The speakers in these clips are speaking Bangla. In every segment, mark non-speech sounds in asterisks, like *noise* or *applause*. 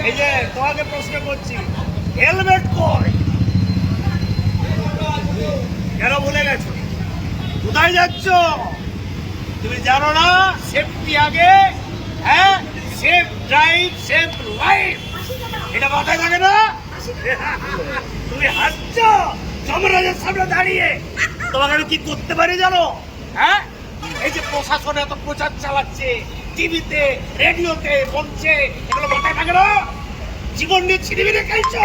তোমাকে প্রশ্ন করছি হেলমেট কই? কেন ভুলে গেছো? কোথায় যাচ্ছ? তুমি জানো না সেফটি আগে হ্যাঁ? সেফ ড্রাইভ সেফ লাইফ এটা মাথায় থাকে না? তুমি হাসছ, যমরাজের সামনে দাঁড়িয়ে। তোমাকে আমি কি করতে পারি জানো? হ্যাঁ? এই যে প্রশাসন এত প্রচার চালাচ্ছে টিভিতে রেডিওতে মঞ্চে এগুলো মাথায় থাকে না? জীবন নিয়ে ছিনিমিনি খেলছো।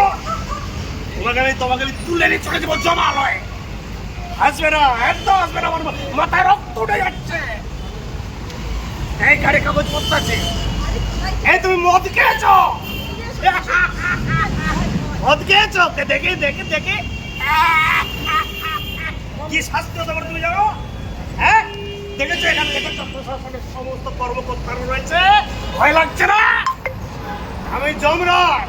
তোমাকে আমি তোমাকে আমি তুলে নিয়ে চলে যাব জমা জমালয়। আসবে না, একদম আসবে না, আমার মাথায় রক্ত উঠে যাচ্ছে। এই গাড়ি কাগজ এই তুমি মদ খেয়েছো? মদ দেখে দেখে দেখে। কি শাস্তি হতে পারে তুমি জানো? হ্যাঁ? দেখেছ এখানে, দেখেছ? প্রশাসনের সমস্ত কর্মকর্তারা রয়েছে। ভয় লাগছে না? আমি যমরাজ।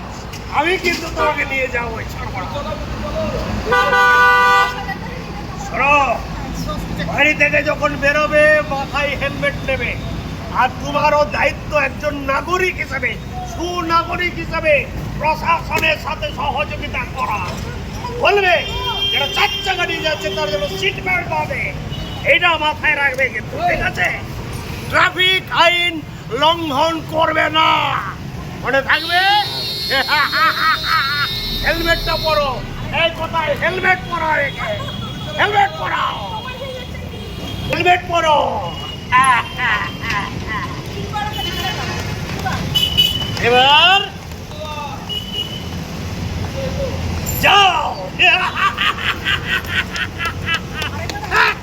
আমি কিন্তু তোমাকে নিয়ে যাব বাড়ি থেকে যখন বেরোবে, মাথায় হেলমেট নেবে। আর তোমারও দায়িত্ব একজন নাগরিক সুনাগরিক প্রশাসনের সাথে সহযোগিতা করা। বলবে যারা চার চাকা নিয়ে যাচ্ছে, তার জন্য সিট বেল্ট হবে এটা মাথায় রাখবে কিন্তু, ঠিক আছে? ট্রাফিক আইন লঙ্ঘন করবে না। মনে থাকবে? হেলমেটটা পরো। এই কোথায়? হেলমেট পরো হেলমেট পরাও। হেলমেট পরো। এবার যাও। *laughs*